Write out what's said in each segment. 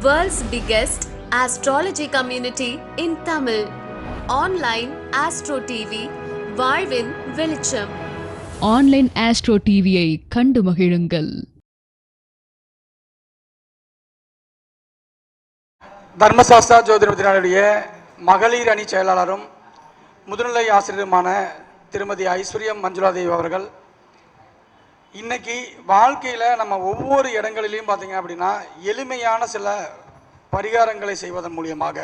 World's biggest astrology community in Tamil. Online Astro TV, வாழ்வின் வெளிச்சம் online astro டிவியை கண்டு மகிழுங்கள் தர்மசாஸ்திரா ஜோதிடத்தினுடைய மகளிர் அணி செயலாளரும் முதுநிலை ஆசிரியருமான திருமதி ஐஸ்வர்யம் மஞ்சுளாதேவி அவர்கள் இன்னைக்கு வாழ்க்கையில் நம்ம ஒவ்வொரு இடங்களிலையும் பார்த்தீங்க அப்படின்னா எளிமையான சில பரிகாரங்களை செய்வதன் மூலியமாக.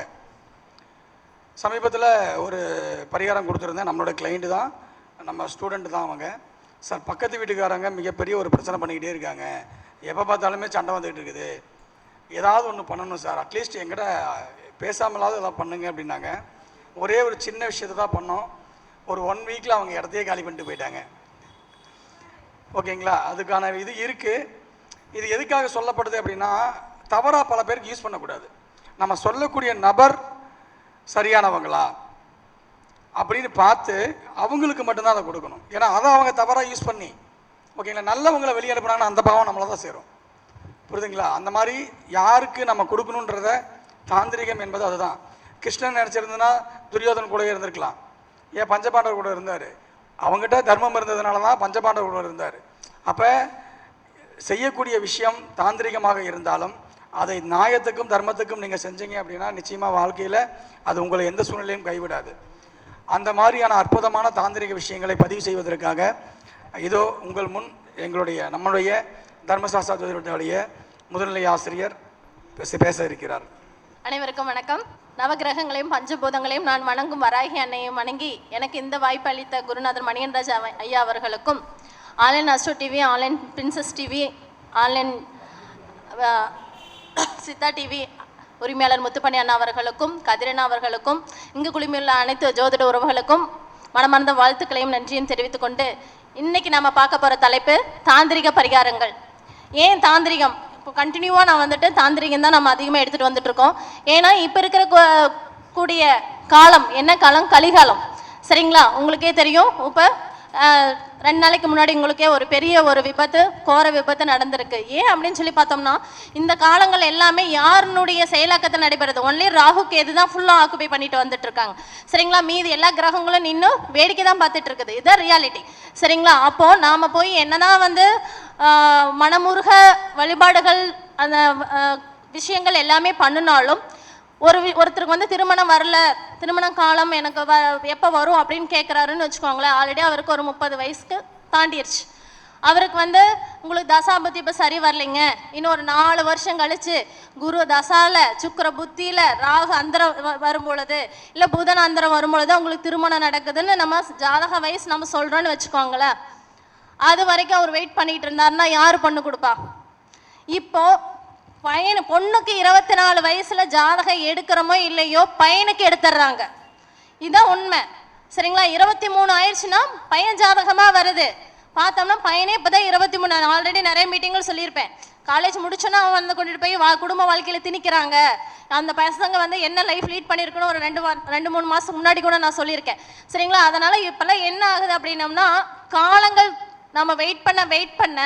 சமீபத்தில் ஒரு பரிகாரம் கொடுத்துருந்தேன். நம்மளோட கிளைண்ட்டு தான். நம்ம ஸ்டூடெண்ட் தான் அவங்க. சார் பக்கத்து வீட்டுக்காரங்க மிகப்பெரிய ஒரு பிரச்சனை பண்ணிக்கிட்டே இருக்காங்க. எப்போ பார்த்தாலுமே சண்டை வந்துக்கிட்டு இருக்குது. ஏதாவது ஒன்று பண்ணணும் சார். அட்லீஸ்ட் எங்கிட்ட பேசாமலாவது எதாவது பண்ணுங்க அப்படின்னாங்க. ஒரே ஒரு சின்ன விஷயத்தை தான் பண்ணோம். ஒரு ஒன் வீக்கில் அவங்க இடத்தையே காலி பண்ணிட்டு போயிட்டாங்க. ஓகேங்களா? அதுக்கான இது இருக்குது இது எதுக்காக சொல்லப்படுது அப்படின்னா தவறாக பல பேருக்கு யூஸ் பண்ணக்கூடாது. நம்ம சொல்லக்கூடிய நபர் சரியானவங்களா? அப்படின்னு பார்த்து அவங்களுக்கு மட்டும்தான் அதை கொடுக்கணும். ஏன்னா அதை அவங்க தவறாக யூஸ் பண்ணி ஓகேங்களா? நல்லவங்களை வெளியே அனுப்புனாங்கன்னா அந்த பாவம் நம்மளை தான் சேரும். புரியுதுங்களா? அந்த மாதிரி யாருக்கு நம்ம கொடுக்கணுன்றத தாந்திரிகம் என்பது அதுதான். கிருஷ்ணன் நினச்சிருந்ததுன்னா துரியோதன் கூட இருந்திருக்கலாம். ஏன் பஞ்சபாண்டவர் கூட இருந்தார். அவங்ககிட்ட தர்மம் இருந்ததுனால தான் பஞ்சபாண்டவர் இருந்தார். அப்போ செய்யக்கூடிய விஷயம் தாந்திரிகமாக இருந்தாலும் அதை நியாயத்துக்கும் தர்மத்துக்கும் நீங்கள் செஞ்சீங்க அப்படின்னா நிச்சயமாக வாழ்க்கையில் அது உங்களை எந்த சூழ்நிலையும் கைவிடாது. அந்த மாதிரியான அற்புதமான தாந்திரிக விஷயங்களை பதிவு செய்வதற்காக இதோ உங்கள் முன் எங்களுடைய நம்முடைய தர்மசாஸ்திரா முதல்நிலை ஆசிரியர் பேச பேச இருக்கிறார். அனைவருக்கும் வணக்கம். நவகிரகங்களையும் பஞ்சபூதங்களையும் நான் வணங்கும் வராகி அன்னையும் வணங்கி எனக்கு இந்த வாய்ப்பு அளித்த குருநாதர் மணிகன்ராஜ் ஐயா அவர்களுக்கும் online astro TV online princess TV online Siddha TV உரிமையாளர் முத்துப்பணி அண்ணா அவர்களுக்கும் கதிரண்ணா அவர்களுக்கும் இங்கு குழுமியுள்ள அனைத்து ஜோதிட உறவுகளுக்கும் மனமார்ந்த வாழ்த்துக்களையும் நன்றியும் தெரிவித்துக் கொண்டு இன்னைக்கு நம்ம பார்க்க போகிற தலைப்பு தாந்திரிக பரிகாரங்கள். ஏன் தாந்திரிகம்? இப்போ கண்டினியூவாக நான் வந்துட்டு தாந்திரிகம் தான் நம்ம அதிகமாக எடுத்துகிட்டு வந்துட்டு இருக்கோம் ஏன்னா இப்போ இருக்கிற கூடிய காலம் என்ன காலம்? கலிகாலம். சரிங்களா? உங்களுக்கே தெரியும். இப்போ ரெண்டு நாளைக்கு முன்னாடி உங்களுக்கே ஒரு பெரிய ஒரு விபத்து கோர விபத்து நடந்திருக்கு. ஏன் அப்படின்னு சொல்லி பார்த்தோம்னா இந்த காலங்கள் எல்லாமே யாருனுடைய செயலாக்கத்தில் நடைபெறுது? ஒன்லி ராகு கேது தான் ஃபுல்லாக ஆக்குபை பண்ணிட்டு வந்துட்டு இருக்காங்க. சரிங்களா? மீதி எல்லா கிரகங்களும் நின்று வேடிக்கை தான் பார்த்துட்டு இருக்குது. இதுதான் ரியாலிட்டி சரிங்களா? அப்போ நாம போய் என்னதான் வந்து மனமுருக வழிபாடுகள் அந்த விஷயங்கள் எல்லாமே பண்ணினாலும் ஒரு ஒருத்தருக்கு வந்து திருமணம் வரல திருமண காலம் எனக்கு வ எப்போ வரும் அப்படின்னு கேட்குறாருன்னு வச்சுக்கோங்களேன். ஆல்ரெடி அவருக்கு ஒரு முப்பது வயசுக்கு தாண்டிருச்சு. அவருக்கு வந்து உங்களுக்கு தசாபத்தி இப்போ சரி வரலைங்க. இன்னும் ஒரு நாலு வருஷம் கழிச்சு குரு தசால சுக்கர புத்தியில ராகு அந்தரம் வ- வரும் பொழுது இல்லை புதன் அந்தரம் வரும் பொழுது உங்களுக்கு திருமணம் நடக்குதுன்னு நம்ம ஜாதக வயசு நம்ம சொல்கிறோன்னு வச்சுக்கோங்களேன். அது வரைக்கும் அவர் வெயிட் பண்ணிட்டு இருந்தாருன்னா யார் பண்ணு கொடுப்பா? இப்போ பையன் பொண்ணுக்கு இருபத்தி நாலு வயசுல ஜாதகம் எடுக்கிறோமோ இல்லையோ பையனுக்கு எடுத்துடுறாங்க. இதுதான் உண்மை. சரிங்களா? இருபத்தி மூணு ஆயிடுச்சுன்னா பையன் ஜாதகமா வருது. பார்த்தோம்னா பையனே இப்போதான் இருபத்தி மூணு ஆல்ரெடி நிறைய மீட்டிங்கில் சொல்லியிருப்பேன். காலேஜ் முடிச்சோன்னா அவன் வந்து கொண்டுட்டு போய் வா குடும்ப வாழ்க்கையில திணிக்கிறாங்க. அந்த பசங்க வந்து என்ன லைஃப் லீட் பண்ணியிருக்கணும்? ஒரு ரெண்டு ரெண்டு மூணு மாதம் முன்னாடி கூட நான் சொல்லியிருக்கேன். சரிங்களா? அதனால இப்போல்லாம் என்ன ஆகுது அப்படின்னம்னா காலங்கள் நம்ம வெயிட் பண்ண வெயிட் பண்ண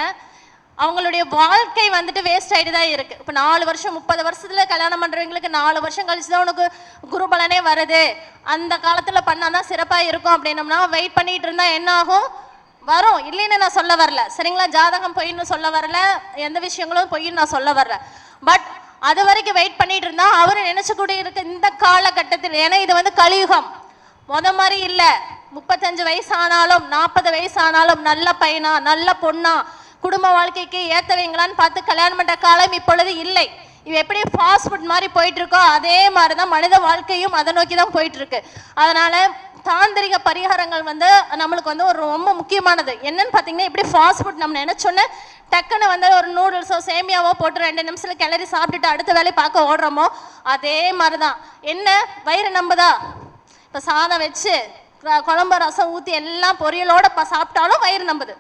அவங்களுடைய வாழ்க்கை வந்துட்டு வேஸ்ட் ஆகிட்டு தான் இருக்குது இப்போ நாலு வருஷம் முப்பது வருஷத்தில் கல்யாணம் பண்ணுறவங்களுக்கு நாலு வருஷம் கழிச்சு தான் உனக்கு குருபலனே வருது. அந்த காலத்தில் பண்ணால் தான் சிறப்பாக இருக்கும் அப்படின்னம்னா வெயிட் பண்ணிட்டு இருந்தால் என்ன ஆகும்? வரும். இல்லைன்னு நான் சொல்ல வரல. சரிங்களா? ஜாதகம் பொய்ன்னு சொல்ல வரல. எந்த விஷயங்களும் பொய்ன்னு நான் சொல்ல வரல. பட் அது வரைக்கும் வெயிட் பண்ணிட்டு இருந்தா அவர் நினைச்சு கூட இருக்க இந்த காலகட்டத்தில் ஏன்னா இது வந்து கலியுகம். முத மாதிரி இல்லை. முப்பத்தஞ்சு வயசு ஆனாலும் நாற்பது வயசு ஆனாலும் நல்ல பையனா நல்ல பொண்ணா குடும்ப வாழ்க்கைக்கு ஏற்றவைங்களான்னு பார்த்து கல்யாணம் பண்ணுற காலம் இப்பொழுது இல்லை. இவ எப்படி ஃபாஸ்ட் ஃபுட் மாதிரி போயிட்டு இருக்கோ அதே மாதிரி தான் மனித வாழ்க்கையும் அதை நோக்கி தான் போயிட்டு இருக்கு அதனால தாந்திரிக பரிகாரங்கள் வந்து நம்மளுக்கு வந்து ஒரு ரொம்ப முக்கியமானது. என்னன்னு பார்த்தீங்கன்னா இப்படி ஃபாஸ்ட் ஃபுட் நம்ம நினைச்சோன்னே டக்குன்னு வந்து ஒரு நூடுல்ஸோ சேமியாவோ போட்டு ரெண்டு நிமிஷத்துல கிளறி சாப்பிட்டுட்டு அடுத்த வேலையை பார்க்க ஓடுறோமோ அதே மாதிரி தான் என்ன? வயிறு நம்புதா? இப்போ சாதம் வச்சு குழம்பு ரசம் ஊற்றி எல்லாம் பொரியலோட ப சாப்பிட்டாலும் வயிறு நம்புது.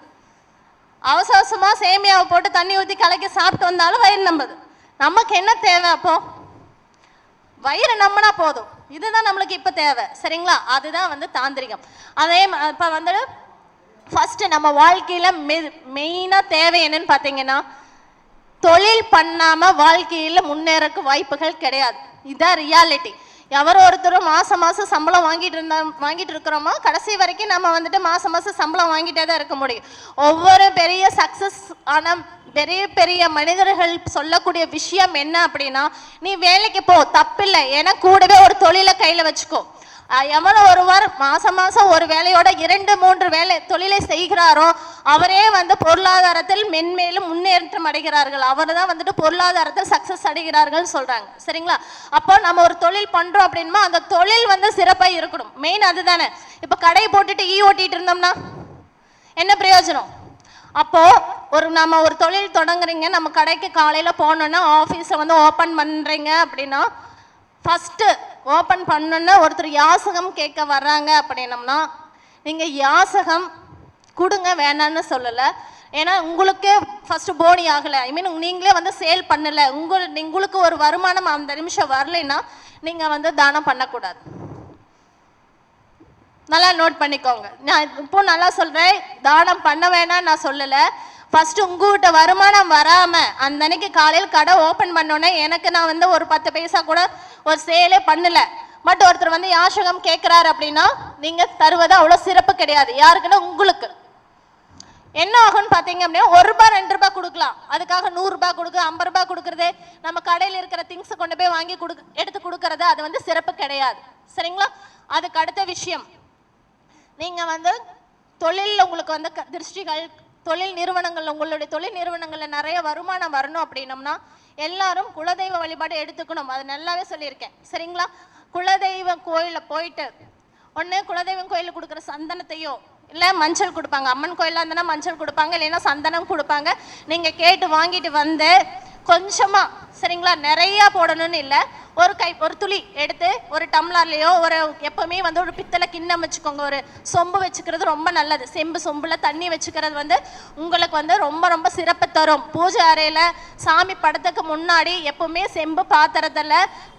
அவசர அவசரமாக சேமியாவை போட்டு தண்ணி ஊற்றி கலக்கி சாப்பிட்டு வந்தாலும் வயிறு நம்புது. நமக்கு என்ன தேவை அப்போ? வயிறு நம்பினா போதும். இதுதான் நம்மளுக்கு இப்போ தேவை. சரிங்களா? அதுதான் வந்து தாந்திரிகம். அதே இப்போ வந்து ஃபர்ஸ்ட் நம்ம வாழ்க்கையில் மெ மெயினாக தேவை என்னன்னு பார்த்தீங்கன்னா தொழில் பண்ணாமல் வாழ்க்கையில் முன்னேறக்கு வாய்ப்புகள் கிடையாது. இதான் ரியாலிட்டி எவர் ஒருத்தரும் மாசம் மாசம் சம்பளம் வாங்கிட்டு இருந்தா வாங்கிட்டு இருக்கிறோமோ கடைசி வரைக்கும் நம்ம வந்துட்டு மாசம் மாசம் சம்பளம் வாங்கிட்டே தான் இருக்க முடியும். ஒவ்வொரு பெரிய சக்சஸ் ஆன பெரிய பெரிய மனிதர்கள் சொல்லக்கூடிய விஷயம் என்ன அப்படின்னா நீ வேலைக்கு போ தப்பில்லை. ஏன்னா கூடவே ஒரு தொழிலை கையில வச்சுக்கோ. எவனோ ஒருவர் மாசம் மாசம் ஒரு வேலையோட இரண்டு மூன்று வேலை தொழிலை செய்கிறாரோ அவரே வந்து பொருளாதாரத்தில் மென்மேலும் முன்னேற்றம் அடைகிறார்கள். அவர் தான் வந்துட்டு பொருளாதாரத்தில் சக்சஸ் அடைகிறார்கள் சொல்றாங்க. சரிங்களா? அப்போ நம்ம ஒரு தொழில் பண்றோம் அப்படின்னா அந்த தொழில் வந்து சிறப்பாக இருக்கணும். மெயின் அதுதானே. இப்போ கடை போட்டுட்டு ஈ ஓட்டிட்டு இருந்தோம்னா என்ன பிரயோஜனம்? அப்போ ஒரு நம்ம ஒரு தொழில் தொடங்குறீங்க நம்ம கடைக்கு காலையில போனோன்னா ஆஃபீஸை வந்து ஓப்பன் பண்றீங்க அப்படின்னா ஃபஸ்ட்டு ஓப்பன் பண்ணோன்னே ஒருத்தர் யாசகம் கேட்க வர்றாங்க அப்படின்னம்னா நீங்கள் யாசகம் கொடுங்க வேணான்னு சொல்லலை. ஏன்னா உங்களுக்கே ஃபஸ்ட்டு போனி ஆகலை. ஐ மீன் நீங்களே வந்து சேல் பண்ணலை. உங்கள் உங்களுக்கு ஒரு வருமானம் அந்த நிமிஷம் வரலைன்னா நீங்கள் வந்து தானம் பண்ணக்கூடாது. நல்லா நோட் பண்ணிக்கோங்க. நான் இப்போ நல்லா சொல்கிறேன் தானம் பண்ண வேணாம் நான் சொல்லலை. ஃபஸ்ட்டு உங்ககிட்ட வருமானம் வராமல் அந்த அன்னைக்கு காலையில் கடை ஓப்பன் பண்ணோன்னே எனக்கு நான் வந்து ஒரு பத்து பைசா கூட ஒரு சேலே பண்ணல. பட் ஒருத்தர் வந்து யாசகம் கேட்குறாரு அப்படின்னா நீங்க தருவது அவ்வளோ சிறப்பு கிடையாது. யாருக்குன்னா உங்களுக்கு. என்ன ஆகும்னு பார்த்தீங்க அப்படின்னா ஒரு ரூபாய் ரெண்டு ரூபாய் கொடுக்கலாம். அதுக்காக நூறு ரூபாய் கொடுக்க ஐம்பது ரூபாய் கொடுக்கறது நம்ம கடையில் இருக்கிற திங்ஸை கொண்டு போய் வாங்கி கொடுக்க எடுத்து கொடுக்கறது அது வந்து சிறப்பு கிடையாது. சரிங்களா? அதுக்கு அடுத்த விஷயம். நீங்க வந்து தொழிலில் உங்களுக்கு வந்து க- திருஷ்டிகள் தொழில் நிறுவனங்கள் உங்களுடைய தொழில் நிறுவனங்களில் நிறைய வருமானம் வரணும் அப்படின்னம்னா எல்லாரும் குலதெய்வ வழிபாடு எடுத்துக்கணும். அது நல்லாவே சொல்லியிருக்கேன். சரிங்களா? குலதெய்வ கோயிலில் போயிட்டு ஒன்று குலதெய்வம் கோயிலில் கொடுக்குற சந்தனத்தையோ இல்லை மஞ்சள் கொடுப்பாங்க. அம்மன் கோயிலாக இருந்தனா மஞ்சள் கொடுப்பாங்க இல்லைன்னா சந்தனம் கொடுப்பாங்க. நீங்கள் கேட்டு வாங்கிட்டு வந்து கொஞ்சமாக சரிங்களா? நிறையா போடணும்னு இல்லை. ஒரு கை ஒரு துளி எடுத்து ஒரு டம்ளர்லேயோ ஒரு எப்போவுமே வந்து ஒரு பித்தளை கிண்ணம் வச்சுக்கோங்க. ஒரு சொம்பு வச்சுக்கிறது ரொம்ப நல்லது. செம்பு சொம்பில் தண்ணி வச்சுக்கிறது வந்து உங்களுக்கு வந்து ரொம்ப ரொம்ப சிறப்பு தரும். பூஜை அறையில் சாமி படத்துக்கு முன்னாடி எப்போவுமே செம்பு பாத்திரத்தில்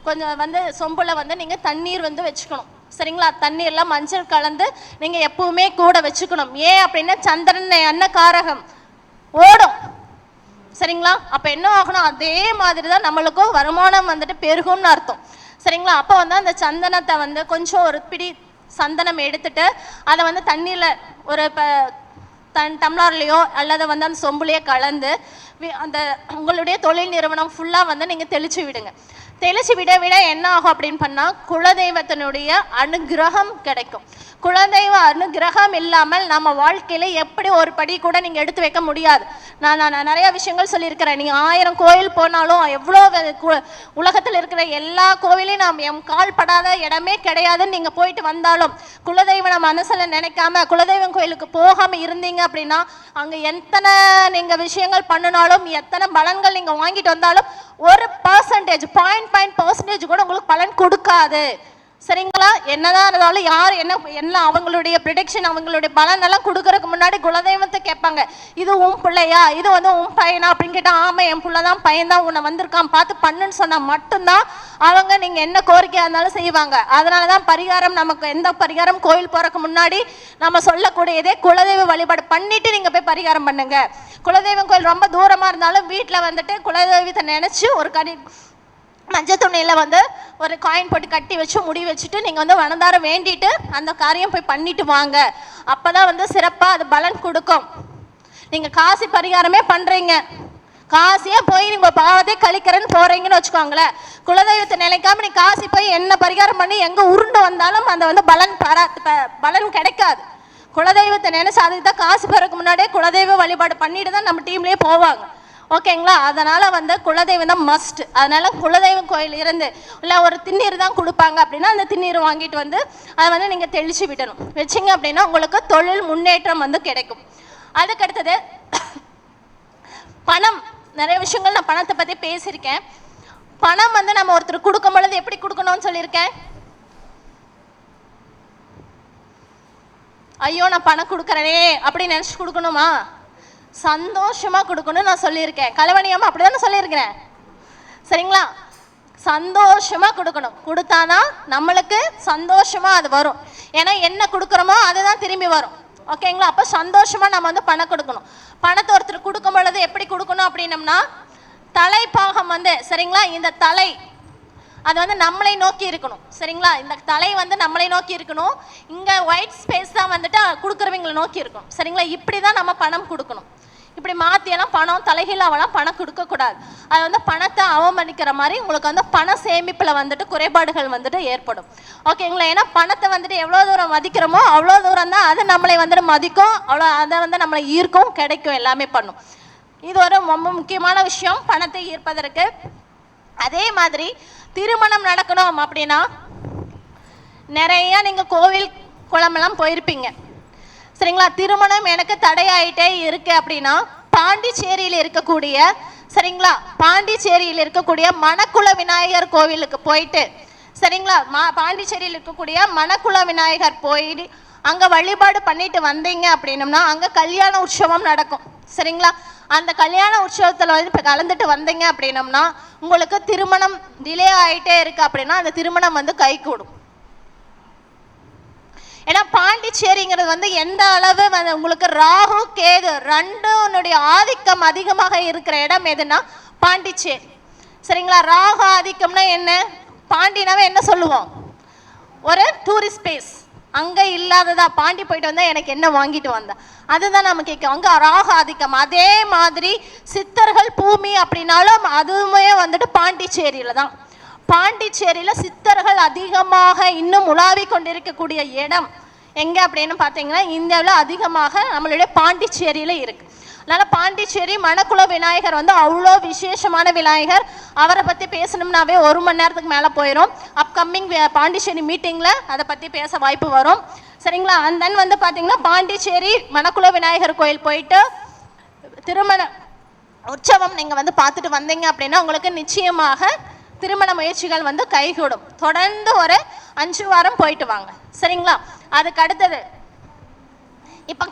கொஞ்சம் வந்து சொம்பில் வந்து நீங்கள் தண்ணீர் வந்து வச்சுக்கணும். சரிங்களா? தண்ணீர்லாம் மஞ்சள் கலந்து நீங்கள் எப்பவுமே கூட வச்சுக்கணும். ஏன் அப்படின்னா சந்திரன் அன்னகாரகம் ஓடும். சரிங்களா? அப்போ என்ன ஆகணும்? அதே மாதிரி தான் நம்மளுக்கும் வருமானம் வந்துட்டு பெருகும்னு அர்த்தம். சரிங்களா? அப்போ வந்து அந்த சந்தனத்தை வந்து கொஞ்சம் ஒரு பிடி சந்தனம் எடுத்துட்டு அதை வந்து தண்ணியில் ஒரு இப்போ தன் டம்ளார்லேயோ அல்லது வந்து அந்த சொம்புலேயோ கலந்து அந்த உங்களுடைய தொழில் நிறுவனம் ஃபுல்லாக வந்து நீங்கள் தெளிச்சு விடுங்க. தெளிச்சு விட விட என்ன ஆகும் அப்படின்னு பண்ணால் குலதெய்வத்தினுடைய அனுகிரகம் கிடைக்கும். குலதெய்வ அனுகிரகம் இல்லாமல் நம்ம வாழ்க்கையில எப்படி ஒரு படி கூட நீங்கள் எடுத்து வைக்க முடியாது. நான் நான் நிறைய விஷயங்கள் சொல்லியிருக்கிறேன். நீ ஆயிரம் கோயில் போனாலும் எவ்வளோ உலகத்தில் இருக்கிற எல்லா கோவிலையும் நாம் எம் கால் படாத இடமே கிடையாதுன்னு நீங்கள் போயிட்டு வந்தாலும் குலதெய்வ நம்ம மனசில் நினைக்காம குலதெய்வம் கோயிலுக்கு போகாமல் இருந்தீங்க அப்படின்னா அங்கே எத்தனை நீங்கள் விஷயங்கள் பண்ணினாலும் எத்தனை பலன்கள் நீங்கள் வாங்கிட்டு வந்தாலும் ஒரு பர்சன்டேஜ் பாயிண்ட் பாயிண்ட் பர்சன்டேஜ் கூட உங்களுக்கு பலன் கொடுக்காது. சரிங்களா? என்னதான் இருந்தாலும் யார் என்ன என்ன அவங்களுடைய ப்ரிடிக்ஷன் அவங்களுடைய பலனெல்லாம் கொடுக்கறதுக்கு முன்னாடி குலதெய்வத்தை கேட்பாங்க. இது உன் பிள்ளையா? இது வந்து உன் பையனா? அப்படின்னு கேட்டால் ஆமாம் என் பிள்ளை தான் பையன் தான் உன்னை வந்திருக்கான் பார்த்து பண்ணுன்னு சொன்னால் மட்டும்தான் அவங்க நீங்கள் என்ன கோரிக்கையாக இருந்தாலும் செய்வாங்க. அதனால தான் பரிகாரம் நமக்கு எந்த பரிகாரம் கோயில் போகிறதுக்கு முன்னாடி நம்ம சொல்லக்கூடியதே குலதெய்வ வழிபாடு பண்ணிட்டு நீங்கள் போய் பரிகாரம் பண்ணுங்கள் குலதெய்வம் கோயில் ரொம்ப தூரமாக இருந்தாலும் வீட்டில் வந்துட்டு குலதெய்வத்தை நினச்சி ஒரு கனி மஞ்சள் துணியில் வந்து ஒரு காயின் போட்டு கட்டி வச்சு முடி வச்சுட்டு நீங்கள் வந்து வனதார வேண்டிட்டு அந்த காரியம் போய் பண்ணிட்டு வாங்க. அப்போ தான் வந்து சிறப்பாக அது பலன் கொடுக்கும். நீங்கள் காசி பரிகாரமே பண்ணுறீங்க காசியே போய் நீங்கள் பாவத்தை கழிக்கிறேன்னு போகிறீங்கன்னு வச்சுக்கோங்களேன். குலதெய்வத்தை நினைக்காம நீ காசி போய் என்ன பரிகாரம் பண்ணி எங்கே உருண்டு வந்தாலும் அந்த வந்து பலன் பரா ப- பலன் கிடைக்காது. குலதெய்வத்தை நினைச்சு அதுக்கு தான் காசு பெறக்கு முன்னாடியே குலதெய்வ வழிபாடு பண்ணிட்டு தான் நம்ம டீம்லேயே போவாங்க. ஓகேங்களா? அதனால வந்து குலதெய்வம் தான் மஸ்ட் அதனால குலதெய்வம் கோயில் இருந்து இல்லை ஒரு திண்ணீர் தான் கொடுப்பாங்க அப்படின்னா அந்த திண்ணீர் வாங்கிட்டு வந்து அதை வந்து நீங்கள் தெளிச்சு விடணும். வச்சிங்க அப்படின்னா உங்களுக்கு தொழில் முன்னேற்றம் வந்து கிடைக்கும். அதுக்கடுத்தது பணம். நிறைய விஷயங்கள் நான் பணத்தை பற்றி பேசியிருக்கேன். பணம் வந்து நம்ம ஒருத்தர் கொடுக்கும் பொழுது எப்படி கொடுக்கணும்னு சொல்லியிருக்கேன்? ஐயோ நான் பணம் கொடுக்குறேனே அப்படின்னு நினச்சி கொடுக்கணுமா? சந்தோஷமாக கொடுக்கணும்னு நான் சொல்லியிருக்கேன். கலவணியம்மா அப்படி தானே சொல்லியிருக்கிறேன். சரிங்களா? சந்தோஷமாக கொடுக்கணும். கொடுத்தாதான் நம்மளுக்கு சந்தோஷமாக அது வரும். ஏன்னா என்ன கொடுக்குறோமோ அதுதான் திரும்பி வரும். ஓகேங்களா? அப்போ சந்தோஷமாக நம்ம வந்து பணம் கொடுக்கணும். பணத்தை ஒருத்தர் கொடுக்கும் பொழுது எப்படி கொடுக்கணும் அப்படின்னம்னா தலைப்பாகம் வந்து சரிங்களா? இந்த தலை அது வந்து நம்மளை நோக்கி இருக்கணும். சரிங்களா? இந்த தலை வந்து நம்மளை நோக்கி இருக்கணும். இங்கே ஒயிட் ஸ்பேஸ் தான் வந்துட்டு கொடுக்குறவங்களை நோக்கி இருக்கணும் சரிங்களா? இப்படி தான் நம்ம பணம் கொடுக்கணும். இப்படி மாற்றியெல்லாம் பணம் தலைகீழாவெல்லாம் பணம் கொடுக்கக்கூடாது. அது வந்து பணத்தை அவமதிக்கிற மாதிரி உங்களுக்கு வந்து பண சேமிப்பில் வந்துட்டு குறைபாடுகள் வந்துட்டு ஏற்படும். ஓகேங்களா ஏன்னா பணத்தை வந்துட்டு எவ்வளோ தூரம் மதிக்கிறோமோ அவ்வளோ தூரம் தான் அது நம்மளை வந்துட்டு மதிக்கும். அவ்வளோ அதை வந்து நம்மளை ஈர்க்கும் கிடைக்கும் எல்லாமே பண்ணும். இது ஒரு ரொம்ப முக்கியமான விஷயம். பணத்தை ஈர்ப்பதற்கு அதே மாதிரி திருமணம் நடக்கணும் அப்படின்னா நிறைய நீங்கள் கோவில் குளமெல்லாம் போயிருப்பீங்க. சரிங்களா? திருமணம் எனக்கு தடையாயிட்டே இருக்கு அப்படின்னா பாண்டிச்சேரியில் இருக்கக்கூடிய சரிங்களா? பாண்டிச்சேரியில் இருக்கக்கூடிய மணக்குள விநாயகர் கோவிலுக்கு போயிட்டு சரிங்களா? மா பாண்டிச்சேரியில் இருக்கக்கூடிய மணக்குள விநாயகர் போய் அங்கே வழிபாடு பண்ணிட்டு வந்தீங்க அப்படின்னம்னா அங்கே கல்யாண உற்சவம் நடக்கும். சரிங்களா? அந்த கல்யாண உற்சவத்தில் வந்து இப்போ கலந்துட்டு வந்தீங்க அப்படின்னம்னா உங்களுக்கு திருமணம் டிலே ஆகிட்டே இருக்கு அப்படின்னா அந்த திருமணம் வந்து கைகூடும். ஏன்னா பாண்டிச்சேரிங்கிறது வந்து எந்த அளவு வந்து உங்களுக்கு ராகு கேது ரெண்டுனுடைய ஆதிக்கம் அதிகமாக இருக்கிற இடம் எதுனா பாண்டிச்சேரி. சரிங்களா? ராகு ஆதிக்கம்னா என்ன? பாண்டினாவே என்ன சொல்லுவோம்? ஒரு டூரிஸ்ட் பிளேஸ் அங்கே இல்லாததா? பாண்டி போயிட்டு வந்தால் எனக்கு என்ன வாங்கிட்டு வந்தேன் அதுதான் நம்ம கேட்கும் அங்கே ராக ஆதிக்கம். அதே மாதிரி சித்தர்கள் பூமி அப்படின்னாலும் அதுவுமே வந்துட்டு பாண்டிச்சேரியில தான். பாண்டிச்சேரியில் சித்தர்கள் அதிகமாக இன்னும் உலாவி கொண்டிருக்கக்கூடிய இடம் எங்கே அப்படின்னு பார்த்தீங்கன்னா இந்தியாவில் அதிகமாக நம்மளுடைய பாண்டிச்சேரியில் இருக்குது அதனால பாண்டிச்சேரி மணக்குள விநாயகர் வந்து அவ்வளோ விசேஷமான விநாயகர். அவரை பற்றி பேசணும்னாவே ஒரு மணி நேரத்துக்கு மேலே போயிடும் அப்கமிங் பாண்டிச்சேரி மீட்டிங்கில் அதை பற்றி பேச வாய்ப்பு வரும். சரிங்களா? அண்ட் தென் வந்து பார்த்தீங்கன்னா பாண்டிச்சேரி மணக்குள விநாயகர் கோயில் போயிட்டு திருமண உற்சவம் நீங்கள் வந்து பார்த்துட்டு வந்தீங்க அப்படின்னா உங்களுக்கு நிச்சயமாக திருமண முயற்சிகள் வந்து கைகூடும். தொடர்ந்து ஒரு அஞ்சு வாரம் போயிட்டு வாங்க. சரிங்களா? அதுக்கு அடுத்தது இப்போ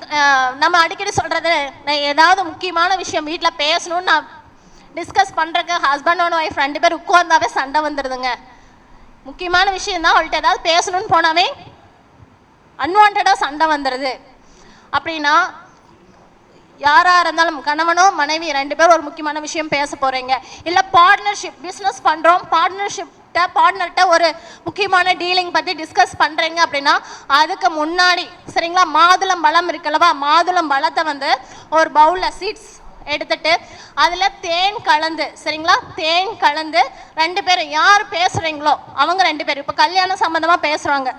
நம்ம அடிக்கடி சொல்கிறது நான் ஏதாவது முக்கியமான விஷயம் வீட்டில் பேசணும்னு நான் டிஸ்கஸ் பண்ணுறக்கு ஹஸ்பண்ட் அண்ட் ஒய்ஃப் ரெண்டு பேர் உட்கார்ந்தாவே சண்டை வந்துடுதுங்க முக்கியமான விஷயம் தான் அவள்கிட்ட ஏதாவது பேசணும்னு போனாவே அன்வான்டாக சண்டை வந்துடுது அப்படின்னா யாராக இருந்தாலும் கணவனோ மனைவி ரெண்டு பேரும் ஒரு முக்கியமான விஷயம் பேச போகிறீங்க இல்லை பார்ட்னர்ஷிப் பிஸ்னஸ் பண்ணுறோம் கிட்ட பார்ட்னர்கிட்ட ஒரு முக்கியமான டீலிங் பற்றி டிஸ்கஸ் பண்ணுறீங்க அப்படின்னா அதுக்கு முன்னாடி சரிங்களா மாதுளம் பழம் இருக்குல்லவா மாதுளம் பழத்தை வந்து ஒரு பவுலில் சீட்ஸ் எடுத்துட்டு அதில் தேன் கலந்து சரிங்களா? தேன் கலந்து ரெண்டு பேரும் யார் பேசுகிறீங்களோ அவங்க ரெண்டு பேரும். இப்போ கல்யாணம் சம்மந்தமாக பேசுகிறாங்க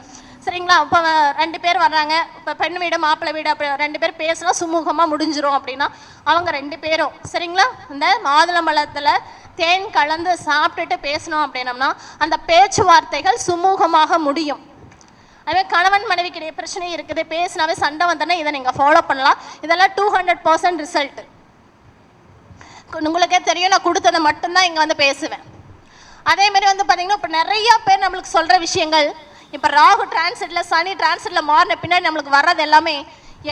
சரிங்களா? இப்போ ரெண்டு பேர் வர்றாங்க. இப்போ பெண் வீடு மாப்பிள்ளை வீடு அப்படி ரெண்டு பேர் பேசுனா சுமூகமாக முடிஞ்சிரும் அப்படின்னா அவங்க ரெண்டு பேரும் சரிங்களா? இந்த மாதுளம்பழத்தில் தேன் கலந்து சாப்பிட்டுட்டு பேசணும் அப்படின்னம்னா அந்த பேச்சுவார்த்தைகள் சுமூகமாக முடியும். அதுவே கணவன் மனைவிக்கிடையே பிரச்சனை இருக்குது பேசினாவே சண்டை வந்தோன்னா இதை நீங்கள் ஃபாலோ பண்ணலாம். இதெல்லாம் டூ ஹண்ட்ரட் பர்சன்ட் ரிசல்ட் உங்களுக்கே தெரியும் நான் கொடுத்ததை மட்டும்தான் இங்கே வந்து பேசுவேன். அதே மாதிரி வந்து பார்த்தீங்கன்னா இப்போ நிறைய பேர் நம்மளுக்கு சொல்கிற விஷயங்கள் இப்போ ராகு டிரான்சிட்டில் சனி டிரான்சிட்டில் மாறின பின்னாடி நம்மளுக்கு வர்றது எல்லாமே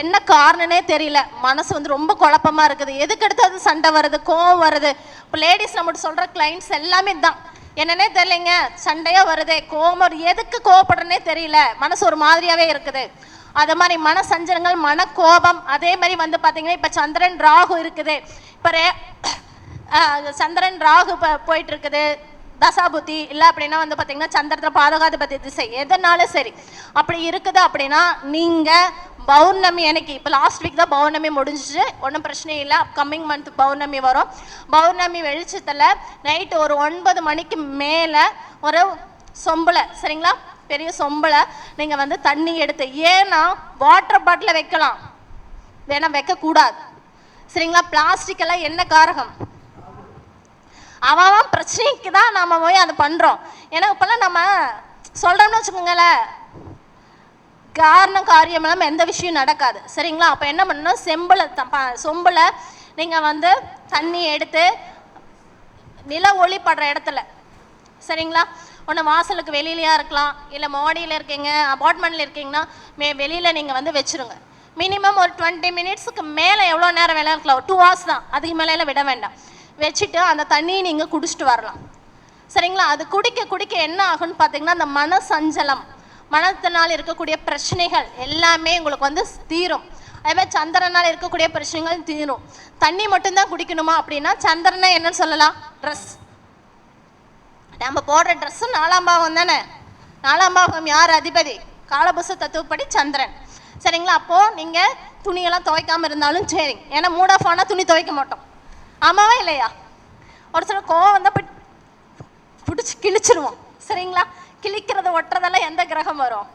என்ன காரணனே தெரியல. மனசு வந்து ரொம்ப குழப்பமா இருக்குது. எதுக்கு எடுத்தது சண்டை வருது? கோவம் வருது. இப்போ லேடிஸ் நம்மகிட்ட சொல்கிற கிளைண்ட்ஸ் எல்லாமே தான் என்னன்னே தெரியலைங்க. சண்டையா வருதே கோவம் எதுக்கு கோவப்படுறனே தெரியல. மனசு ஒரு மாதிரியாவே இருக்குது. அது மாதிரி மன சஞ்சலங்கள் மன கோபம் அதே மாதிரி வந்து பார்த்தீங்கன்னா இப்போ சந்திரன் ராகு இருக்குது. இப்போ ரே சந்திரன் ராகு இப்போ போயிட்டு இருக்குது தசாபுத்தி இல்லை அப்படின்னா வந்து பார்த்தீங்கன்னா சந்திரத்தில் பாதகாதிபதி திசை. எதனாலும் சரி. அப்படி இருக்குது அப்படின்னா நீங்கள் பௌர்ணமி அன்னைக்கு இப்போ லாஸ்ட் வீக் தான் பௌர்ணமி முடிஞ்சிச்சு. ஒன்றும் பிரச்சனை இல்லை. அப்கமிங் மந்த் பௌர்ணமி வரும். பௌர்ணமி வெளிச்சத்தில் நைட்டு ஒரு ஒன்பது மணிக்கு மேலே ஒரு சொம்பளை சரிங்களா? பெரிய சொம்பளை நீங்கள் வந்து தண்ணி எடுத்து ஏன்னா வாட்டர் பாட்டில் வைக்கலாம். வேணா வைக்கக்கூடாது. சரிங்களா? பிளாஸ்டிக் எல்லாம் என்ன காரகம்? அவன் அவன் பிரச்சனைக்கு தான் நம்ம போய் அதை பண்ணுறோம் ஏன்னா இப்போல்லாம் நம்ம சொல்கிறோம்னு வச்சுக்கோங்களேன் காரணம் காரியம் இல்லாமல் எந்த விஷயம் நடக்காது. சரிங்களா? அப்போ என்ன பண்ணணும்? செம்பில் சொம்பில் நீங்கள் வந்து தண்ணி எடுத்து நில ஒளி படுற இடத்துல சரிங்களா? ஒன்று வாசலுக்கு வெளியிலையாக இருக்கலாம் இல்லை மாடியில் இருக்கீங்க அபார்ட்மெண்ட்டில் இருக்கீங்கன்னா மே வெளியில் நீங்கள் வந்து வச்சுருங்க. மினிமம் ஒரு டுவெண்ட்டி மினிட்ஸுக்கு மேலே எவ்வளோ நேரம் வேலை இருக்கலாம். டூ ஹவர்ஸ் தான். அதுக்கு மேலே விட வேண்டாம். வச்சுட்டு அந்த தண்ணியை நீங்கள் குடிச்சிட்டு வரலாம். சரிங்களா? அது குடிக்க குடிக்க என்ன ஆகும்னு பார்த்தீங்கன்னா அந்த மன சஞ்சலம் மனத்தினால் இருக்கக்கூடிய பிரச்சனைகள் எல்லாமே உங்களுக்கு வந்து தீரும். அதே மாதிரி சந்திரனால் இருக்கக்கூடிய பிரச்சனைகள் தீரும். தண்ணி மட்டும்தான் குடிக்கணுமா அப்படின்னா சந்திரனை என்னன்னு சொல்லலாம்? ட்ரெஸ் நம்ம போடுற ட்ரெஸ்ஸும் நாலாம் பாகம் தானே? நாலாம் பாகம் யார் அதிபதி? காலபுச தத்துவப்படி சந்திரன். சரிங்களா? அப்போது நீங்கள் துணியெல்லாம் துவைக்காமல் இருந்தாலும் சரி. ஏன்னா மூட் ஆஃப் ஆனால் துணி துவைக்க மாட்டோம். ஆமாவா இல்லையா? ஒரு சில கோவம் வந்தால் போய் பிடிச்சி கிழிச்சிருவோம். சரிங்களா? கிழிக்கிறது ஒட்டுறதெல்லாம் எந்த கிரகம் வரும்?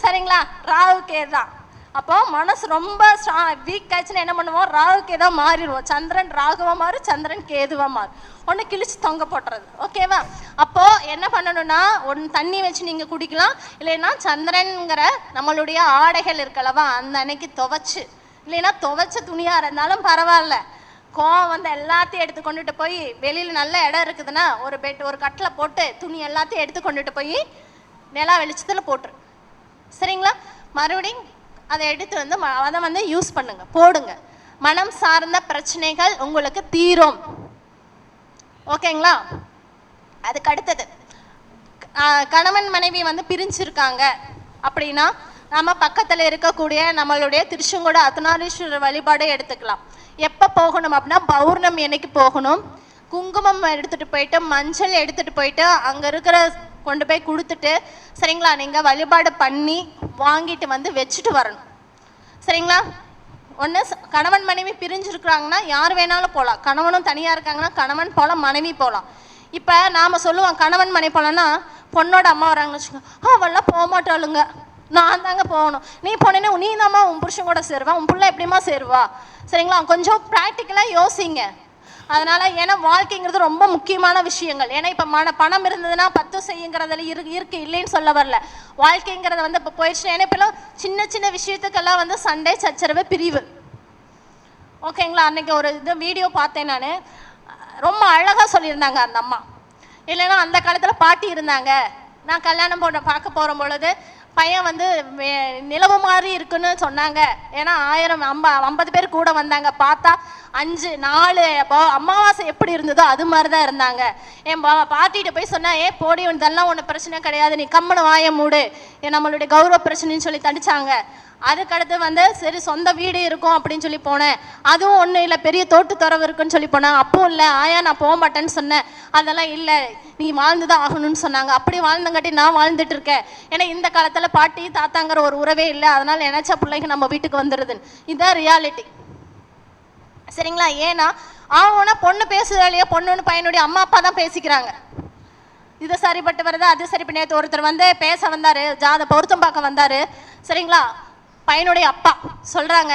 சரிங்களா? ராகு தான். அப்போ மனசு ரொம்ப வீக் ஆச்சுன்னா என்ன பண்ணுவோம்? ராகு கேதா மாறிடுவோம். சந்திரன் ராகுவா மாறும் சந்திரன் கேதுவா மாறும் ஒன்று கிழிச்சு தொங்க போட்டுறது. ஓகேவா அப்போ என்ன பண்ணணும்னா ஒன்று தண்ணி வச்சு நீங்கள் குடிக்கலாம். இல்லைன்னா சந்திரன்ங்கிற நம்மளுடைய ஆடைகள் இருக்கலவா அந்த அன்னைக்கு துவைச்சு. இல்லைன்னா துவைச்ச துணியாக இருந்தாலும் பரவாயில்ல. கோவம் வந்து எல்லாத்தையும் எடுத்து கொண்டுட்டு போய் வெளியில் நல்ல இடம் இருக்குதுன்னா ஒரு பெட் ஒரு கட்டில் போட்டு துணி எல்லாத்தையும் எடுத்து கொண்டுட்டு போய் நிலா வெளிச்சத்தில் போட்டுரு. சரிங்களா? மறுபடியும் அதை எடுத்து வந்து ம- அதை வந்து யூஸ் பண்ணுங்க. போடுங்க. மனம் சார்ந்த பிரச்சனைகள் உங்களுக்கு தீரும். ஓகேங்களா? அதுக்கு அடுத்தது கணவன் மனைவி வந்து பிரிஞ்சிருக்காங்க அப்படின்னா நம்ம பக்கத்தில் இருக்கக்கூடிய நம்மளுடைய திருச்செங்கோடு அர்த்தநாரீஸ்வரர் வழிபாடை எடுத்துக்கலாம். எப்போ போகணும் அப்படின்னா பௌர்ணமி அன்னைக்கு போகணும். குங்குமம் எடுத்துகிட்டு போயிட்டு மஞ்சள் எடுத்துகிட்டு போயிட்டு அங்கே இருக்கிற கொண்டு போய் கொடுத்துட்டு சரிங்களா நீங்கள் வழிபாடு பண்ணி வாங்கிட்டு வந்து வச்சுட்டு வரணும். சரிங்களா? ஒன்று கணவன் மனைவி பிரிஞ்சிருக்கிறாங்கன்னா யார் வேணாலும் போகலாம் கணவனும் தனியாக இருக்காங்கன்னா கணவன் போகலாம் மனைவி போகலாம் இப்போ நாம் சொல்லுவோம் கணவன் மனைவி போகலான்னா பொண்ணோட அம்மா வராங்கன்னு வச்சுக்கோங்க. அவெல்லாம் போக மாட்டாளுங்க. நான் தாங்க போகணும். நீ போனேன்னா நீ தாம்மா உன் புருஷன் கூட சேருவா. உன் பிள்ளை எப்படிம்மா சேருவா? சரிங்களா? கொஞ்சம் ப்ராக்டிக்கலாக யோசிங்க. அதனால ஏன்னா வாழ்க்கைங்கிறது ரொம்ப முக்கியமான விஷயங்கள். ஏன்னா இப்போ மன பணம் இருந்ததுன்னா பத்து செய்யுங்கிறதுல இரு இருக்கு இல்லைன்னு சொல்ல வரல. வாழ்க்கைங்கிறத வந்து இப்போ போயிடுச்சு ஏன்னா இப்பெல்லாம் சின்ன சின்ன விஷயத்துக்கெல்லாம் வந்து சண்டை சச்சரவு பிரிவு. ஓகேங்களா? அன்னைக்கு ஒரு இது வீடியோ பார்த்தேன் நான். ரொம்ப அழகாக சொல்லியிருந்தாங்க அந்த அம்மா. இல்லைன்னா அந்த காலத்தில் பாட்டி இருந்தாங்க. நான் கல்யாணம் போட பார்க்க போகிற பொழுது பையன் வந்து நிலவு மாதிரி இருக்குன்னு சொன்னாங்க. ஏன்னா ஆயிரம் ஐம்ப ஐம்பது பேர் கூட வந்தாங்க. பார்த்தா அஞ்சு நாலு அமாவாசை எப்படி இருந்ததோ அது மாதிரி தான் இருந்தாங்க. என் பா பாட்டிகிட்ட போய் சொன்னா ஏ போடி இதெல்லாம் ஒன்றும் பிரச்சனை கிடையாது. நீ கம்மனு வாய மூடு. நம்மளுடைய கௌரவ பிரச்சனைன்னு சொல்லி தடிச்சாங்க. அதுக்கடுத்து வந்து சரி சொந்த வீடு இருக்கும் அப்படின்னு சொல்லி போனேன். அதுவும் ஒன்றும் இல்லை பெரிய தோட்டு துறவு இருக்குன்னு சொல்லி போனேன். அப்பவும் இல்லை ஆயா நான் போக மாட்டேன்னு சொன்னேன். அதெல்லாம் இல்லை நீ வாழ்ந்து தான் ஆகணும்னு சொன்னாங்க. அப்படி வாழ்ந்தங்காட்டி நான் வாழ்ந்துட்டு இருக்கேன். ஏன்னா இந்த காலத்தில் பாட்டி தாத்தாங்கிற ஒரு உறவே இல்லை. அதனால நினைச்ச பிள்ளைங்க நம்ம வீட்டுக்கு வந்துடுதுன்னு இதுதான் ரியாலிட்டி சரிங்களா? ஏன்னா ஆகும்னா பொண்ணு பேசுதோ இல்லையோ பொண்ணுன்னு பையனுடைய அம்மா அப்பா தான் பேசிக்கிறாங்க. இது சரிப்பட்டு வருது? அது சரி பண்ணி ஒருத்தர் வந்து பேச வந்தார். ஜாத பொருத்தம் பார்க்க வந்தார். சரிங்களா? பையனுடைய அப்பா சொல்கிறாங்க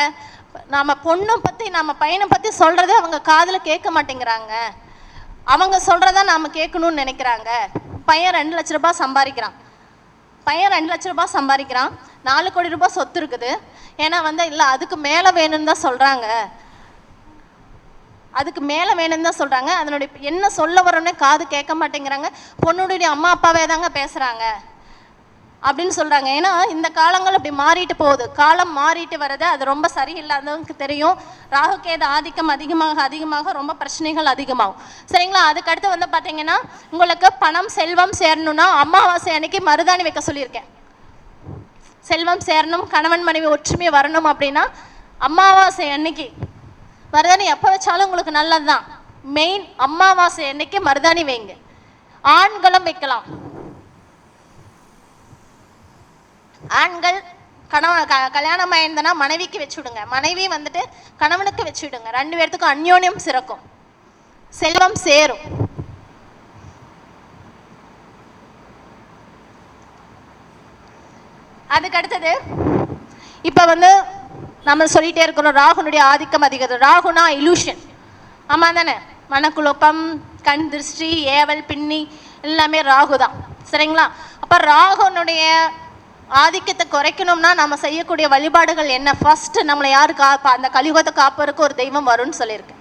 நம்ம பொண்ணை பற்றி நம்ம பையனை பற்றி சொல்கிறதே அவங்க காதில் கேட்க மாட்டேங்கிறாங்க. அவங்க சொல்கிறத நாம் கேட்கணும்னு நினைக்கிறாங்க. பையன் ரெண்டு லட்ச ரூபாய் சம்பாதிக்கிறான். பையன் ரெண்டு லட்ச ரூபாய் சம்பாதிக்கிறான். நாலு கோடி ரூபாய் சொத்து இருக்குது. ஏன்னா வந்து இல்லை அதுக்கு மேலே வேணும்னு தான் சொல்கிறாங்க அதுக்கு மேலே வேணும்னு தான் சொல்கிறாங்க அதனுடைய என்ன சொல்ல வரோன்னே காது கேட்க மாட்டேங்கிறாங்க. பொண்ணுடைய அம்மா அப்பாவே தாங்க பேசுகிறாங்க அப்படின்னு சொல்கிறாங்க ஏன்னா இந்த காலங்கள் அப்படி மாறிட்டு போகுது. காலம் மாறிட்டு வர்றது அது ரொம்ப சரியில்லாதவங்களுக்கு தெரியும். ராகுகேது ஆதிக்கம் அதிகமாக அதிகமாக ரொம்ப பிரச்சனைகள் அதிகமாகும். சரிங்களா? அதுக்கடுத்து வந்து பார்த்தீங்கன்னா உங்களுக்கு பணம் செல்வம் சேரணும்னா அமாவாசை அன்னைக்கு மருதாணி வைக்க சொல்லியிருக்கேன். செல்வம் சேரணும் கணவன் மனைவி ஒற்றுமை வரணும் அப்படின்னா அமாவாசை அன்னைக்கு மருதாணி எப்போ வச்சாலும் உங்களுக்கு நல்லது தான் மெயின் அமாவாசை அன்னைக்கு மருதாணி வைங்க. ஆண்களும் வைக்கலாம். ஆண்கள் கணவன் க கல்யாணம் ஆயிருந்தனா மனைவிக்கு வச்சு விடுங்க மனைவி வந்துட்டு கணவனுக்கு வச்சு விடுங்க ரெண்டு பேர்த்துக்கும் அந்யோன்யம் சிறக்கும். செல்வம் சேரும். அதுக்கு அடுத்தது இப்போ வந்து நம்ம சொல்லிட்டே இருக்கிறோம் ராகுனுடைய ஆதிக்கம் அதிகம் ராகுனா இலூஷன் ஆமாம் தானே? மனக்குழப்பம் கண் திருஷ்டி ஏவல் பின்னி எல்லாமே ராகு தான் சரிங்களா? அப்போ ராகுனுடைய ஆதிக்கத்தை குறைக்கணும்னா நம்ம செய்யக்கூடிய வழிபாடுகள் என்ன? ஃபர்ஸ்ட் நம்மளை யாரு காப்பா அந்த கலியுகத்தை காப்பதற்கு ஒரு தெய்வம் வரும்னு சொல்லியிருக்கு.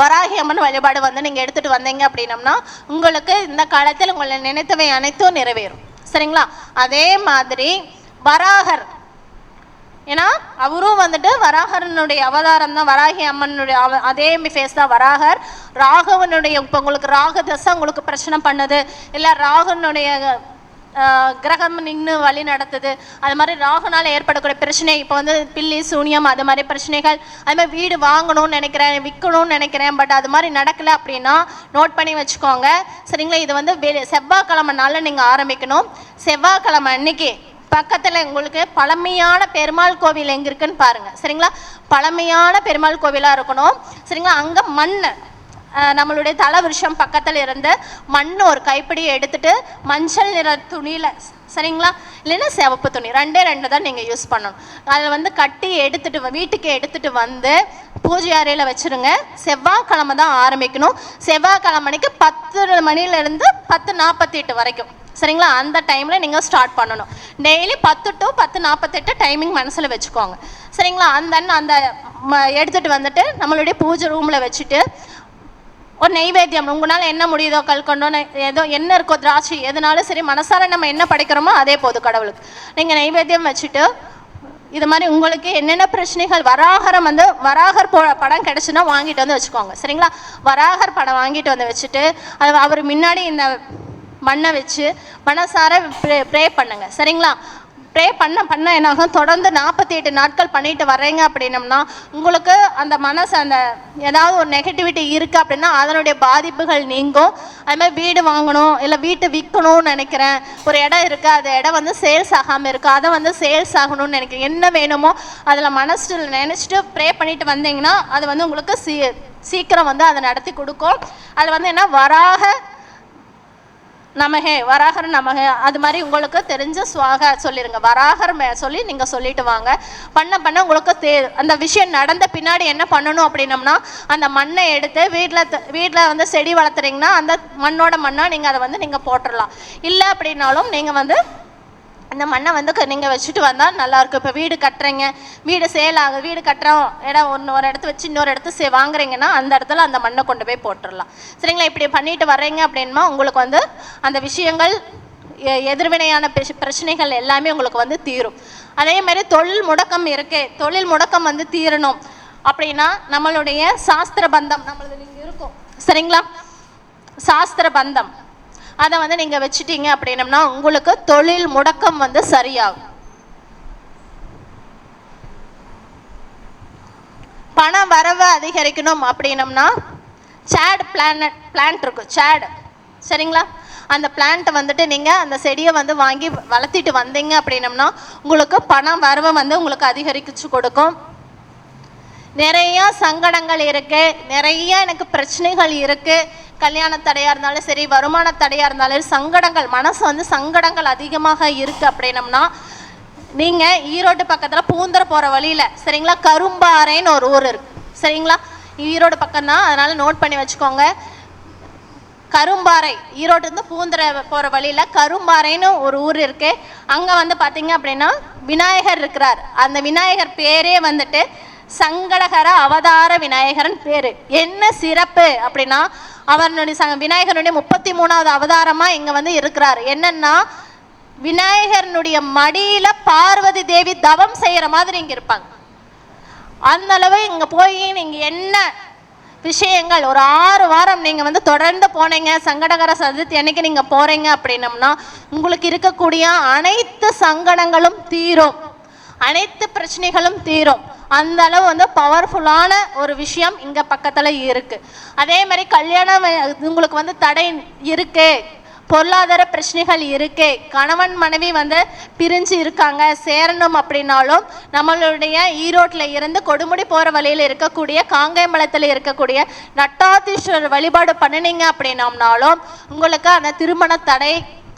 வராகி அம்மன் வழிபாடு வந்து நீங்கள் எடுத்துகிட்டு வந்தீங்க அப்படின்னம்னா உங்களுக்கு இந்த காலத்தில் உங்களை நினைத்தவை அனைத்தும் நிறைவேறும். சரிங்களா? அதே மாதிரி வராகர். ஏன்னா அவரும் வந்துட்டு வராகரனுடைய அவதாரம் தான் வராகி அம்மனுடைய அவ அதே ஃபேஸ் தான் வராகர். ராகவனுடைய இப்போ உங்களுக்கு ராக தசை உங்களுக்கு பிரச்சனை பண்ணுது. இல்லை ராகனுடைய கிரகம் நின்று வழி நடத்துது. அது மாதிரி ராகுனால ஏற்படக்கூடிய பிரச்சனை இப்போ வந்து பில்லி சூனியம் அது மாதிரி பிரச்சனைகள் அது மாதிரி வீடு வாங்கணும்னு நினைக்கிறேன் விற்கணும்னு நினைக்கிறேன் பட் அது மாதிரி நடக்கல அப்படின்னா நோட் பண்ணி வச்சுக்கோங்க. சரிங்களா? இது வந்து வெளி செவ்வாய்க்கிழமை நாளில் நீங்கள் ஆரம்பிக்கணும். செவ்வாய்க்கிழமை அன்னைக்கு பக்கத்தில் உங்களுக்கு பழமையான பெருமாள் கோவில் எங்கே இருக்குன்னு பாருங்கள் சரிங்களா? பழமையான பெருமாள் கோவிலாக இருக்கணும். சரிங்களா? அங்கே மண் நம்மளுடைய தல விருஷம் பக்கத்தில் இருந்து மண் ஒரு கைப்பிடி எடுத்துட்டு மஞ்சள் நிற துணியில் சரிங்களா? இல்லைன்னா சிவப்பு துணி ரெண்டே ரெண்டு தான் நீங்கள் யூஸ் பண்ணணும். அதில் வந்து கட்டி எடுத்துட்டு வ- வீட்டுக்கு எடுத்துட்டு வந்து பூஜை அறையில் வச்சுருங்க. செவ்வாய்க்கிழமை தான் ஆரம்பிக்கணும். செவ்வாய்க்கிழமைக்கு பத்து மணிலேருந்து பத்து நாற்பத்தி எட்டு வரைக்கும் சரிங்களா? அந்த டைமில் நீங்கள் ஸ்டார்ட் பண்ணணும். டெய்லி பத்து டு பத்து நாற்பத்தெட்டு டைமிங் மனசில் வச்சுக்கோங்க. சரிங்களா? அந்த அந்த ம- எடுத்துகிட்டு வந்துட்டு நம்மளுடைய பூஜை ரூமில் வச்சுட்டு ஒரு நெய்வேத்தியம் உங்களால் என்ன முடியுதோ கல்கொண்டோ ஏதோ என்ன இருக்கோ திராட்சை எதுனாலும் சரி மனசார நம்ம என்ன படைக்கிறோமோ அதே போதும் கடவுளுக்கு. நீங்கள் நெய்வேத்தியம் வச்சுட்டு இது மாதிரி உங்களுக்கு என்னென்ன பிரச்சனைகள் வராகரம் வந்து வராகர் போ படம் கிடச்சுன்னா வாங்கிட்டு வந்து வச்சுக்கோங்க. சரிங்களா? வராகர் படம் வாங்கிட்டு வந்து வச்சுட்டு அது அவர் முன்னாடி இந்த மண்ணை வச்சு மனசார ப்ரே ப்ரே பண்ணுங்க. சரிங்களா? ப்ரே பண்ண பண்ண என்னாகும்? தொடர்ந்து நாற்பத்தி எட்டு நாட்கள் பண்ணிட்டு வரேங்க அப்படின்னம்னா உங்களுக்கு அந்த மனசு அந்த ஏதாவது ஒரு நெகட்டிவிட்டி இருக்குது அப்படின்னா அதனுடைய பாதிப்புகள் நீங்கும். அதுமாதிரி வீடு வாங்கணும் இல்லை வீட்டை விற்கணும்னு நினைக்கிறேன். ஒரு இடம் இருக்குது அது இடம் வந்து சேல்ஸ் ஆகாமல் இருக்குது அதை வந்து சேல்ஸ் ஆகணும்னு நினைக்கிறேன். என்ன வேணுமோ அதில் மனசில் நினச்சிட்டு ப்ரே பண்ணிட்டு வந்தீங்கன்னா அது வந்து உங்களுக்கு சீ சீக்கிரம் வந்து அதை நடத்தி கொடுக்கும். அது வந்து என்ன? வராக நமகே வராகர் நமகே அது மாதிரி உங்களுக்கு தெரிஞ்ச சுவாக சொல்லிடுங்க வராகர் மே சொல்லி நீங்கள் சொல்லிட்டு வாங்க. பண்ண பண்ண உங்களுக்கு தே அந்த விஷயம் நடந்த பின்னாடி என்ன பண்ணணும் அப்படின்னம்னா அந்த மண்ணை எடுத்து வீட்டில் வீட்டில் வந்து செடி வளர்த்துறீங்கன்னா அந்த மண்ணோட மண்ணாக நீங்கள் அதை வந்து நீங்கள் போட்டுடலாம் இல்லை அப்படின்னாலும் நீங்கள் வந்து அந்த மண்ணை வந்து நீங்கள் வச்சுட்டு வந்தால் நல்லாயிருக்கும். இப்போ வீடு கட்டுறீங்க. வீடு சேல் ஆகுது வீடு கட்டுறோம் இடம் ஒன்று ஒரு இடத்து வச்சு இன்னொரு இடத்து சே வாங்குறீங்கன்னா அந்த இடத்துல அந்த மண்ணை கொண்டு போய் போட்டுடலாம் சரிங்களா? இப்படி பண்ணிட்டு வர்றீங்க அப்படின்னா உங்களுக்கு வந்து அந்த விஷயங்கள் எ- எதிர்வினையான பிரச்சனைகள் எல்லாமே உங்களுக்கு வந்து தீரும். அதே மாதிரி தொழில் முடக்கம் இருக்கே. தொழில் முடக்கம் வந்து தீரணும். அப்படின்னா நம்மளுடைய சாஸ்திர பந்தம் நம்மளது இருக்கும். சரிங்களா? சாஸ்திர பந்தம். அதை வந்து நீங்கள் வச்சுட்டீங்க அப்படின்னம்னா உங்களுக்கு தொழில் முடக்கம் வந்து சரியாகும். பண வரவை அதிகரிக்கணும் அப்படின்னம்னா சேட் பிளானட் பிளான்ட் இருக்கும் சேடு. சரிங்களா? அந்த பிளான்ட்டை வந்துட்டு நீங்கள் அந்த செடியை வந்து வாங்கி வளர்த்திட்டு வந்தீங்க அப்படின்னம்னா உங்களுக்கு பணம் வரவை வந்து உங்களுக்கு அதிகரிச்சு கொடுக்கும். நிறைய சங்கடங்கள் இருக்கு. நிறைய எனக்கு பிரச்சனைகள் இருக்கு. கல்யாண தடையா இருந்தாலும் சரி வருமான தடையா இருந்தாலும் சங்கடங்கள் மனசு வந்து சங்கடங்கள் அதிகமாக இருக்கு அப்படின்னம்னா நீங்க ஈரோடு பக்கத்துல பூந்தர போற வழியில சரிங்களா? கரும்பாறைன்னு ஒரு ஊர் இருக்கு. சரிங்களா? ஈரோடு பக்கம் தான் அதனால நோட் பண்ணி வச்சுக்கோங்க. கரும்பாறை ஈரோட்டிலிருந்து பூந்தர போகிற வழியில் கரும்பாறைன்னு ஒரு ஊர் இருக்கு. அங்கே வந்து பார்த்தீங்க அப்படின்னா விநாயகர் இருக்கிறார். அந்த விநாயகர் பேரே வந்துட்டு சங்கடகர அவதார விநாயகர்னு பேர். என்ன சிறப்பு அப்படின்னா அவருடைய சங்க விநாயகருடைய முப்பத்தி மூணாவது அவதாரமாக இங்கே வந்து இருக்கிறார். என்னன்னா விநாயகரனுடைய மடியில் பார்வதி தேவி தவம் செய்கிற மாதிரி இங்கே இருப்பாங்க. அந்த அளவு இங்கே போய் நீங்கள் என்ன விஷயங்கள் ஒரு ஆறு வாரம் நீங்கள் வந்து தொடர்ந்து போனீங்க சங்கடகர சதுர்த்தி அன்னைக்கு நீங்கள் போகிறீங்க அப்படின்னம்னா உங்களுக்கு இருக்கக்கூடிய அனைத்து சங்கடங்களும் தீரும். அனைத்து பிரச்சனைகளும் தீரும். அந்த அளவு வந்து பவர்ஃபுல்லான ஒரு விஷயம் இங்கே பக்கத்தில் இருக்குது அதே மாதிரி கல்யாணம் உங்களுக்கு வந்து தடை இருக்குது பொருளாதார பிரச்சனைகள் இருக்கு கணவன் மனைவி வந்து பிரிஞ்சு இருக்காங்க சேரணும் அப்படின்னாலும் நம்மளுடைய ஈரோட்டில் இருந்து கொடுமுடி போகிற வழியில் இருக்கக்கூடிய காங்கேமலத்தில் இருக்கக்கூடிய நட்டாதீஸ்வரர் வழிபாடு பண்ணினீங்க அப்படின்னம்னாலும் உங்களுக்கு அந்த திருமண தடை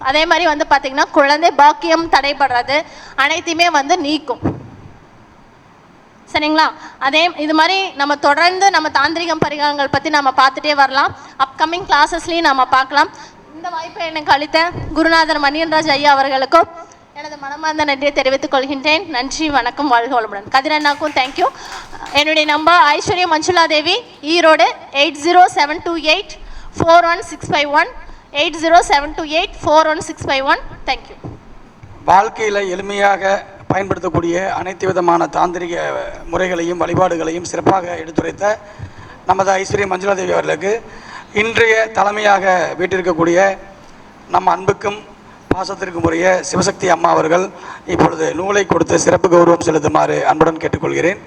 அதே மாதிரி வந்து பார்த்திங்கன்னா குழந்தை பாக்கியம் தடைபடுறது அனைத்தையுமே வந்து நீக்கும். சரிங்களா? அதே இது மாதிரி நம்ம தொடர்ந்து நம்ம தாந்திரிகம் பரிகாரங்கள் பற்றி நம்ம பார்த்துட்டே வரலாம். அப்கமிங் கிளாஸஸ்லையும் நம்ம பார்க்கலாம். இந்த வாய்ப்பை எனக்கு அளித்த குருநாதர் மணியன்ராஜ் ஐயா அவர்களுக்கும் எனது மனமார்ந்த நன்றியை தெரிவித்துக் கொள்கின்றேன். நன்றி வணக்கம் வாழ்க வளமுடன். கதிரண்ணாக்கும் தேங்க்யூ என்னுடைய number Aishwarya Manjula Devi Erode eight zero seven two eight four one six five one eight zero seven two eight four one six five one. Thank you வாழ்க்கையில் எளிமையாக பயன்படுத்தக்கூடிய அனைத்து விதமான தாந்திரிக முறைகளையும் வழிபாடுகளையும் சிறப்பாக எடுத்துரைத்த நமது ஐஸ்வர்ய மஞ்சுளாதேவி அவர்களுக்கு இன்றைய தலைமையாக வீட்டிருக்கக்கூடிய நம் அன்புக்கும் பாசத்திற்கும் உரிய சிவசக்தி அம்மா அவர்கள் இப்பொழுது நூலை கொடுத்து சிறப்பு கௌரவம் செலுத்துமாறு அன்புடன் கேட்டுக்கொள்கிறேன்.